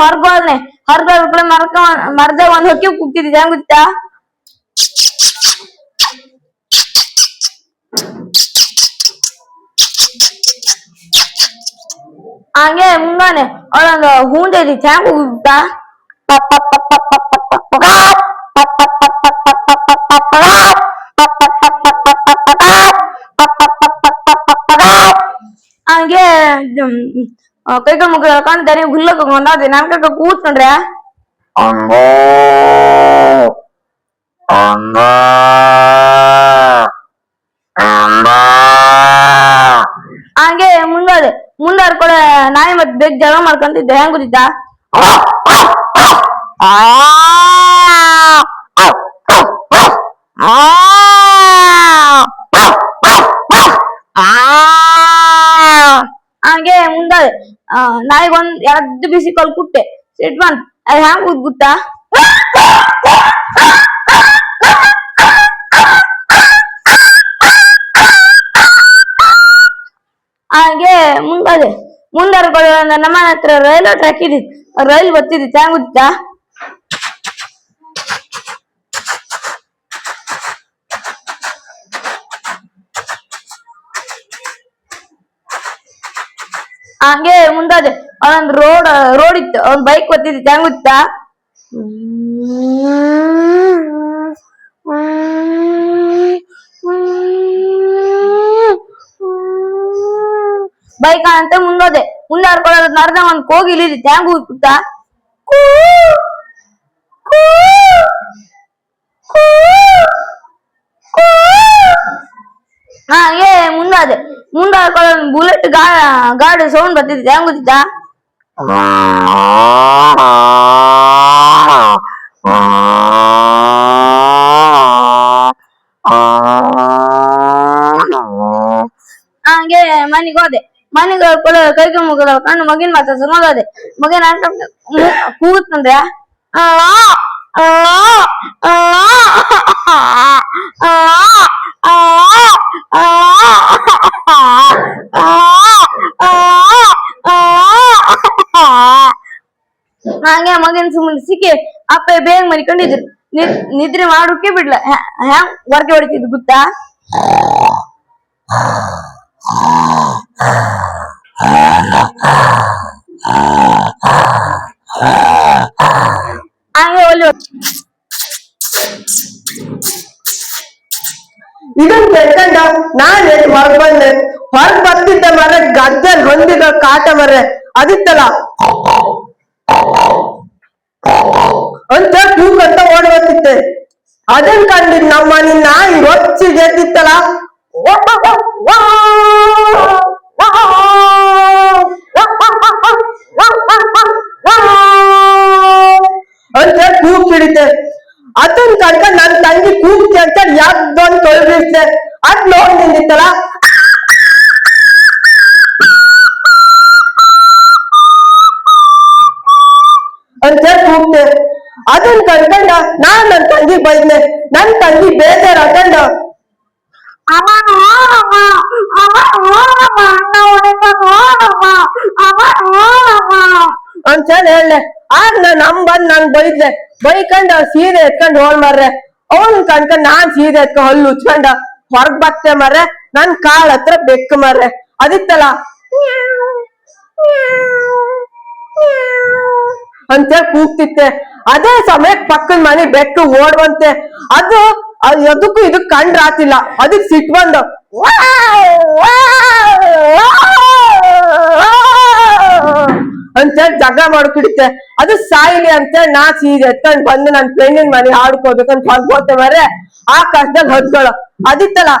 ಹೊರಗ್ ಹೋದ್ನೆ ಹೊರಗ್ ಹೋಗ್ಬಿಟ್ಟು ಮರಕ ಮರದಾಗ ಒಂದ್ ಹೊಕ್ಕಿ ಕುಗ್ತಿದ್ದೆ ಹೆಂಗ್ ಗೊತ್ತಾ ಹಂಗೆ ಮುಂಗಾನೆ ಅವಳೊಂದು ಹೂಂಡೆ ಇದ್ದಿತ್ತು ಹೆಂಗ್ ಹೋಗ್ಬಿಟ್ಟ ಕೈ ಕೈ ಮುಗ ಕಣ್ ದನಿ ಗುಲ್ಲಕ್ ಒಂದಾದೆ ನನ್ ಕೈ ಕೂತ್ಕೊಂಡ್ರೆ ಅಮ್ಮೋ ಅಮ್ಮ ಅಮ್ಮ ಹಂಗೆ ಮುಂದಾದೆ ಮುಂದಾರ್ ಕೂಡ ನಾಯಿ ಮತ್ ಬೇಗ ಜಗಳ ಮಾಡ್ಕೊಂತಿದ್ದೆ ಹೆಂಗ್ ಗೊತ್ತಿದ್ದ ಹಂಗೆ ನಾಯಿಗ್ ಒಂದ್ ಎರಡು ಬಿಸಿ ಕಲ್ ಕುಟ್ಟೆ. ಸಿಟ್ ಬಂತ್ ಅದ್ ಕೂತ್ ಗೊತ್ತಾ? ಹಾಗೆ ಮುಂದೆ ಮುಂದಾರ ನಮ್ಮ ಹತ್ರ ರೈಲ್ ಟ್ರ್ಯಾಕ್ ಇದ್ದಿತ್ತು ರೈಲ್ ಬರ್ತಿದ್ದಿತ್ತು ಹೆಂಗ್ ಗೊತ್ತಾ ಹಂಗೆ ಮುಂದಾದೆ. ಒಂದ್ ರೋಡ್ ರೋಡ್ ಇತ್ತು. ಒಂದ್ ಬೈಕ್ ಬರ್ತಿದ್ದಿತ್ತು ಹೆಂಗ್ ಗೊತ್ತಾ? ಬೈಕ್ ಅಂತ ಮುಂದೋದೆ. ಮುಂದೆ ಹರ್ಕೊಳ್ಳೋದ್ ನಡ್ದ ಒಂದ್ ಕೋಗಿ ಇಳಿದಿತ್ತು. ಹೆಂಗ್ ಕೂ ಹಾಗೆ ಮುಂದಾದೆ ಮುಂದೆ ಹರ್ಕೊಳ್ಳೋದು ಬುಲೆಟ್ ಗಾ ಗಾಡಿ ಸೌಂಡ್ ಬರ್ತಿದ್ದೆ ಹೆಂಗ್ ಗೊತ್ತಿತ್ತಾ ಹಂಗೆ ಮನೆಗೆ ಹೋದೆ ಮನೆಗೆ ಹೋಗ್ಕೊಳ್ಳೋ ಕೈ ಕೈ ಮುಗಿದ ಕಣ್ಣು ಮಗಿನ ಮಾತಾಡ್ಸ ನೋಡೋದೆ ಮಗಿನ ಕೂತ್ಕೊಂಡ್ರೆ ಹಂಗೆ ಮಗನ್ ಸುಮ್ಮನೆ ಸಿಕ್ಕಿ ಅಪ್ಪ ಬೇಗ ಮನಿಕೊಂಡಿದ್ರು ನಿ- ನಿದ್ರೆ ಮಾಡೋಕೆ ಬಿಡ್ಲ. ಹ್ಯಾ- ಹ್ಯಾಂಗ್ ಹೊರಗೆ ಹೊಡಿತಿದ್ ಗೊತ್ತಾ? ಹಂಗೆ ಒಲ್ಲಿ. ಇದನ್ ಕೇಳ್ಕೊಂಡ ನಾನ್ ಎಷ್ಟ್ ಹೊರಗ್ ಬಂದೆ? ಹೊರಗ್ ಬರ್ತಿದ್ದೆ ಮರ ಗದ್ದಲ್ ಹೊಂದಿದ ಕಾಟ ಮರ ಅದಿತ್ತಲ್ಲ? ಅಂತ ಕೂಗ್ ಅಂತ ಓಡ್ ಬರ್ತಿತ್ತೆ ಅದನ್ ಕಂಡಿದ್ ನಮ್ಮ ನಿನ್ನ ರೊಚ್ಚಿ ಗೆದ್ದಿತ್ತಲ್ಲ ಅಂತ ಕೂಗ್ ಹಿಡಿತೆ ಅದನ್ ಕಂಡ ನನ್ ತಂಗಿ ಕೂಗ್ತಿ ಅಂತ ಯಾವ್ದೊಂದ್ ತೊಳ್ಬಿಡ್ತೆ ಅದ್ ನೋಡ್ ನಿಂದಿತ್ತಲ್ಲ ಅದನ್ ಕಣ್ಕೊಂಡ ನಾನ್ ನನ್ ತಂಗಿ ಬೈದ್ನೆ. ನನ್ ತಂಗಿ ಬೇಜಾರ್ ಹಾಕೊಂಡ ಅಂತ ಹೇಳ್ದೆ ಹೇಳ ಆಗ ನಾನ್ ನಮ್ ಬಂದ್ ನಂಗ್ ಬೈದ್ಲೆ ಬೈಕಂಡ ಸೀರೆ ಎತ್ಕೊಂಡ್ ಹೋಳ್ ಮಾರ್ರೆ. ಅವನ್ ಕಣ್ಕೊಂಡ್ ನಾನ್ ಸೀರೆ ಎತ್ಕ ಹಲ್ಲು ಉಚ್ಕೊಂಡ. ಹೊರಗ್ ಬತ್ತೆ ಮಾರ್ರೆ. ನನ್ ಕಾಳ ಹತ್ರ ಬೆಕ್ಕು ಮಾರ್ರೆ. ಅದಿತ್ತಲ್ಲ? ಅಂತ ಕೂಗ್ತಿತ್ತೆ ಅದೇ ಸಮಯಕ್ಕೆ ಪಕ್ಕದ ಮನೆ ಬೆಕ್ಕು ಓಡುವಂತೆ ಅದು ಅದಕ್ಕೂ ಇದಕ್ ಕಂಡ್ರ ಆತಿಲ್ಲ ಅದಕ್ ಸಿಟ್ ಬಂದು ಅಂತೇಳಿ ಜಗಳ ಮಾಡ್ಕಿಡುತ್ತೆ ಅದು ಸಾಯಿಲಿ ಅಂತೇಳಿ ನಾ ಸೀರೆ ಎತ್ಕೊಂಡ್ ಬಂದು ನನ್ ಫ್ರೆಂಡಿನ ಮನೆ ಹಾಡ್ಕೋಬೇಕಂತ ಹೊರ್ಗೋತೆ ಮರೆ ಆ ಕಷ್ಟದಲ್ಲಿ ಹೊತ್ಕೊಳ ಅದಿತ್ತಲ್ಲ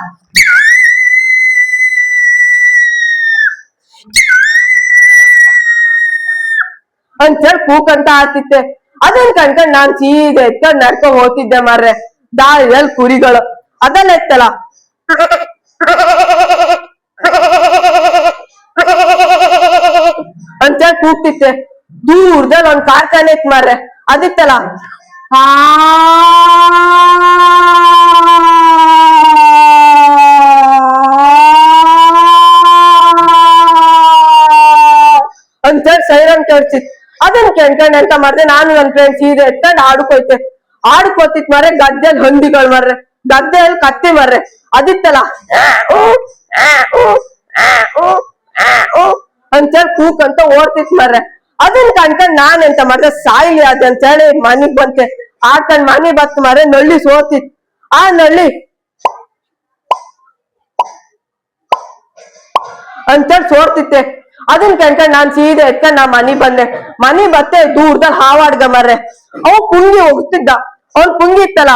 ಅಂತೇಳಿ ಕೂಕಂತ ಆಡ್ತಿತ್ತೆ ಅದನ್ ಕಣ್ಕೊಂಡ್ ನಾನ್ ಸೀದ ಎತ್ಕೊಂಡ್ ನಡ್ಕೊಂಡ್ ಹೋಗ್ತಿದ್ದೆ ಮಾರ್ರೆ. ದಾರಿಯಲ್ಲಿ ಕುರಿಗಳು. ಅದನ್ನ ಎತ್ತಲ್ಲ. ಅಂತೇಳಿ ಕೂಗ್ತಿತ್ತೆ ದೂರದಲ್ಲಿ ಒಂದ್ ಕಾರ್ಖಾನೆ ಇತ್ತು ಮಾರ್ರೆ. ಅದಿತ್ತಲ್ಲ. ಅಂತೇಳಿ ಸೈರನ್ ಕೇಳ್ತಿತ್ ಅದನ್ನ ಕೆಣ್ಕೊಂಡ್ ಎಂತ ಮಾಡ್ದೆ. ನಾನು ನನ್ ಫ್ರೆಂಡ್ ಸೀರೆ ಎತ್ಕೊಂಡು ಆಡ್ಕೋಯ್ತೆ ಆಡ್ಕೋತಿತ್ ಮರ್ರೆ ಗದ್ದೆಲ್ ಹಂದಿಗಳು ಮರ್ರೆ. ಗದ್ದೆಯಲ್ಲಿ ಕತ್ತಿ ಮರ್ರೆ. ಅದಿತ್ತಲ್ಲ. ಅಂತೇಳಿ ಕೂಕಂತ ಓಡ್ತಿತ್ ಮರ್ರೆ. ಅದನ್ ಕಣ್ಕೊಂಡ್ ನಾನ್ ಎಂತ ಮಾಡ್ದೆ? ಸಾಯ್ಲಿ ಅದಂತೇಳಿ ಮನಿಗ್ ಬಂತೆ ಆಡ್ಕೊಂಡ್ ಮನಿ ಬತ್ ಮಾರ್ರೆ. ನಳ್ಳಿ ಸೋತಿತ್. ಆ ನಳ್ಳಿ ಅಂತೇಳಿ ಸೋರ್ತಿತ್ತೆ. ಅದನ್ ಕಣ್ಕೊಂಡ್ ನಾನ್ ಸೀದೆ ಎತ್ಕೊಂಡ್ ನಾ ಮನಿ ಬಂದೆ. ಮನಿ ಬತ್ತೆ ದೂರದಲ್ಲಿ ಹಾವಾಡ್ಗ ಮರ್ರೆ. ಅವ್ ಪುಂಗಿ ಹೋಗ್ತಿದ್ದ. ಅವ್ನ್ ಪುಂಗಿ ಇತ್ತಲ್ಲ.